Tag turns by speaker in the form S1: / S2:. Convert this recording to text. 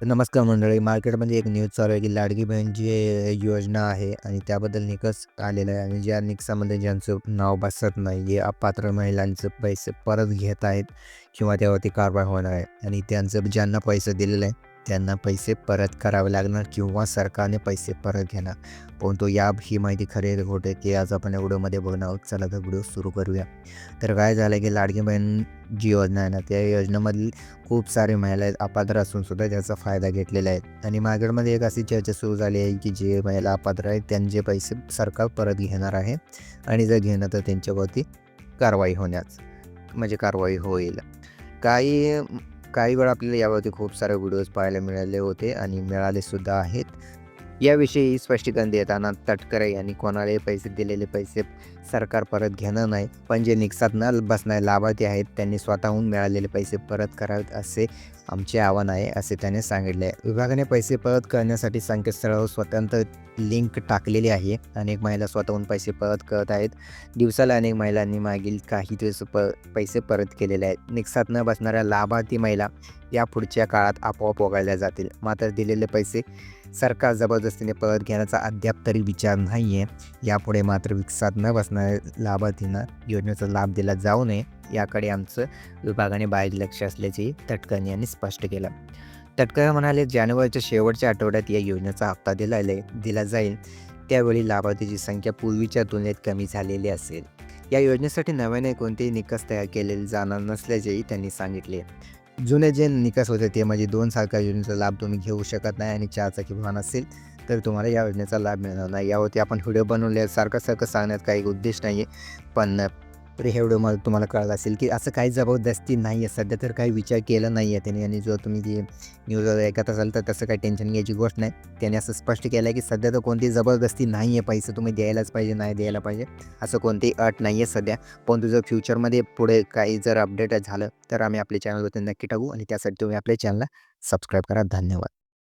S1: नमस्कार मंडळी मार्केटमध्ये एक न्यूज चालू आहे की लाडकी बहीण जी योजना आहे आणि त्याबद्दल निकष आलेला आहे आणि ज्या निकषामध्ये ज्यांचं नाव बसत नाही जे अपात्र महिलांचं पैसे परत घेत आहेत किंवा त्यावरती कारवाई होणार आहे आणि त्यांचं ज्यांना पैसे दिलेलं आहे त्यांना पैसे परत करावे लागणार किंवा सरकारने पैसे परत घेणार. परंतु या ही माहिती खरे आहे खोटे की आज आपण या व्हिडिओमध्ये बघणार आहोत. चला तर व्हिडिओ सुरू करूया. तर काय झालं की लाडकी बहीण जी योजना आहे ना त्या योजनेमधील खूप सारे महिला आहेत अपात्र असून सुद्धा त्याचा फायदा घेतलेला आहे. आणि मार्केटमध्ये एक अशी चर्चा सुरू झाली आहे की जे महिला अपात्र आहेत त्यांचे पैसे सरकार परत घेणार आहे. आणि जर घेणं तर त्यांच्यावरती कारवाई होण्यास म्हणजे कारवाई होईल. काही काही वेळा आपल्याला यावरती खूप सारे व्हिडिओज पाहायला मिळाले होते आणि मिळाले सुद्धा आहेत. याविषयी स्पष्टीकरण देताना तटकरे यांनी कोणालाही पैसे दिलेले पैसे सरकार परत घेणार नाही. पण जे निकसात न बसणारे लाभार्थी आहेत त्यांनी स्वतःहून मिळालेले पैसे परत करावेत असे आमचे आव्हान आहे असे त्याने सांगितले. आहे विभागाने पैसे परत करण्यासाठी संकेतस्थळावर स्वतंत्र लिंक टाकलेली आहे. अनेक महिला स्वतःहून पैसे परत करत आहेत. दिवसाला अनेक महिलांनी मागील काही दिवस प पैसे परत केलेले आहेत. निकसात न बसणाऱ्या लाभार्थी महिला या पुढच्या काळात आपोआप वगळल्या जातील. मात्र दिलेले पैसे सरकार जबरदस्तीने परत घेण्याचा अद्याप तरी विचार नाही आहे यापुढे मात्र विकसात न बसणाऱ्या लाभार्थींना योजनेचा लाभ दिला जाऊ नये. याकडे आमचं विभागाने बाहेर लक्ष असल्याचेही तटकर्णी यांनी स्पष्ट केलं. तटकरे म्हणाले जानेवारीच्या शेवटच्या आठवड्यात या योजनेचा हप्ता दिला दिला जाईल. त्यावेळी लाभार्थीची संख्या पूर्वीच्या तुलनेत कमी झालेली असेल. या योजनेसाठी नव्याने कोणतेही निकष तयार केलेले जाणार नसल्याचेही त्यांनी सांगितले. जुने जे निकष होते ते म्हणजे दोन सरकारी योजनेचा लाभ तुम्ही घेऊ शकत नाही आणि चारचाकी वाहन असेल तर तुम्हाला या योजनेचा लाभ मिळणार नाही. यावरती आपण व्हिडिओ बनवले सारखं सारखं सांगण्यात काही उद्देश नाही आहे पण तरी हे व्हिडिओमध्ये तुम्हाला कळलं असेल की असं काही जबरदस्ती नाही आहे. सध्या तर काही विचार केला नाही आहे त्याने आणि जो तुम्ही जे न्यूज ऐकत असाल तर तसं काही टेन्शन घ्यायची गोष्ट नाही. त्याने असं स्पष्ट केलं आहे की सध्या तर कोणतीही जबरदस्ती नाही आहे. पैसे तुम्ही द्यायलाच पाहिजे नाही द्यायला पाहिजे. असं कोणतीही अट नाही आहे सध्या. पण जर फ्युचरमध्ये पुढे काही जर अपडेट झालं तर आम्ही आपल्या चॅनलवरती नक्की टाकू आणि त्यासाठी तुम्ही आपल्या चॅनलला सबस्क्राईब करा. धन्यवाद.